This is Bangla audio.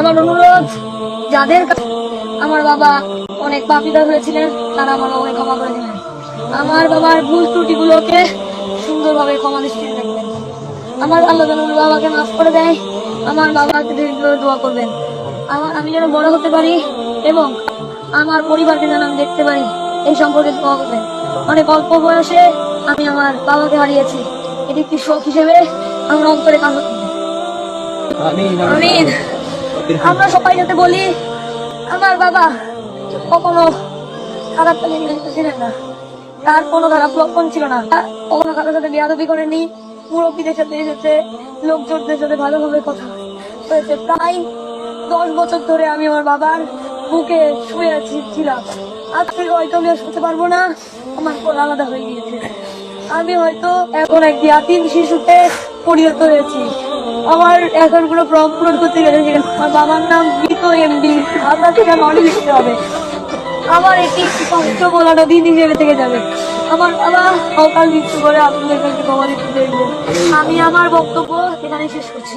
আমার অনুরোধ যাদের আমার বাবা অনেক পাপিদা হয়েছিলেন তারা আমার বাবাকে ক্ষমা করে দিলেন আমার বাবার ভুল ত্রুটিগুলোকে সুন্দরভাবে ক্ষমা দৃষ্টিতে দেখবেন। আমার আল্লাহ যেন বাবাকে মাফ করে দেয় আমার বাবাকে দীর্ঘভাবে দোয়া করবেন। আমার আমি যেন বড় হতে পারি এবং আমার পরিবারকে যেন আমি দেখতে পারি এই সম্পর্কে দোয়া করবেন। অনেক অল্প বয়সে আমি আমার বাবাকে হারিয়েছি। এটি একটি শোক হিসেবে আমার অন্তরে কাজ আমিন। আমরা সবাই যাতে বলি, আমার বাবা কখনো খারাপ কাজে নিযুক্ত ছিলেন না। তার কোনো খারাপ লক্ষণ ছিল না। কখনো কারোর সাথে বিয়াদবি করেনি মুরব্বীদের সাথে এসেছে, লোকজনদের সাথে ভালোভাবে কথা হয়েছে। প্রায় দশ বছর ধরে আমি আমার বাবার বুকে শুয়ে আছি, ছিলাম। আজ থেকে হয়তো আমি শুতে পারব না। আমার কোল আলাদা হয়ে গিয়েছে। আমি হয়তো এখন এক ইয়াতিম শিশুতে পরিণত হয়েছি। আমার এখন কোনো ফর্ম পূরণ করতে গেলে সেখানে আমার বাবার নাম গীত এমডি আপনার সেখানে অনেক লিখতে হবে। আমার একটি কষ্ট বলানো দিন হিসেবে থেকে যাবে। আমার বাবা সকাল মৃত্যু করে আপনাদের কাছে আমি আমার বক্তব্য এখানে শেষ করছি।